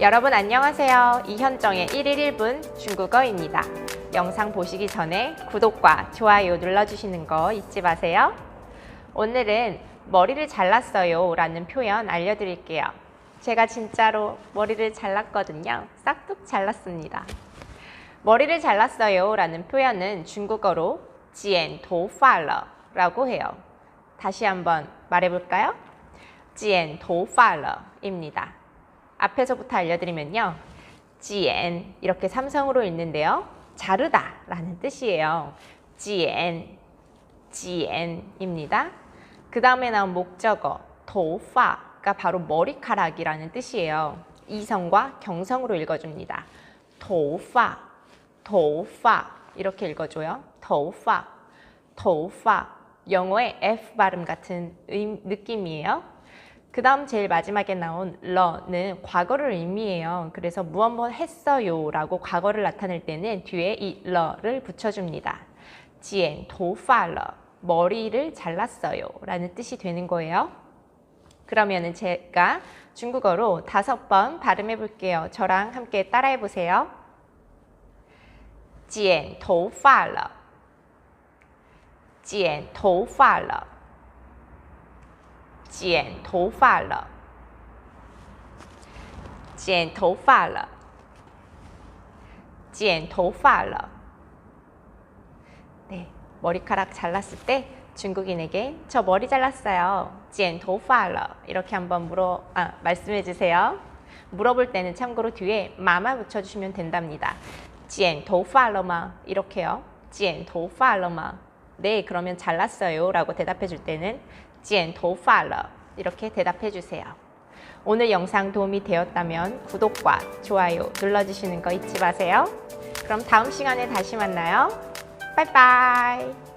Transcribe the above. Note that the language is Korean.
여러분 안녕하세요. 이현정의 1일 1분 중국어입니다. 영상 보시기 전에 구독과 좋아요 눌러주시는 거 잊지 마세요. 오늘은 머리를 잘랐어요 라는 표현 알려드릴게요. 제가 진짜로 머리를 잘랐거든요. 싹둑 잘랐습니다. 머리를 잘랐어요 라는 표현은 중국어로 도파러 라고 해요. 다시 한번 말해볼까요? 도파러입니다. 앞에서부터 알려드리면요. 지엔 이렇게 삼성으로 읽는데요. 자르다 라는 뜻이에요. 지엔, 지엔입니다. 그 다음에 나온 목적어 도파가 바로 머리카락이라는 뜻이에요. 이성과 경성으로 읽어줍니다. 도파, 도파 이렇게 읽어줘요. 도파, 도파 영어의 F 발음 같은 의- 느낌이에요. 그 다음 제일 마지막에 나온 러는 과거를 의미해요. 그래서 무엇뭐 했어요 라고 과거를 나타낼 때는 뒤에 이 러를 붙여줍니다. 지엔 도파러 머리를 잘랐어요 라는 뜻이 되는 거예요. 그러면 제가 중국어로 다섯 번 발음해 볼게요. 저랑 함께 따라해 보세요. 지엔 도파러 지엔 도파러 剪头发了，剪头发了，剪头发了。 네, 머리카락 잘랐을 때 중국인에게 저 머리 잘랐어요. 剪头发了 이렇게 한번 물어 아, 말씀해 주세요. 물어볼 때는 참고로 뒤에 마마 붙여 주시면 된답니다. 剪头发了吗? 이렇게요. 剪头发了吗? 네, 그러면 잘랐어요라고 대답해 줄 때는 剪 도파러 이렇게 대답해 주세요. 오늘 영상 도움이 되었다면 구독과 좋아요 눌러주시는 거 잊지 마세요. 그럼 다음 시간에 다시 만나요. 빠이빠이.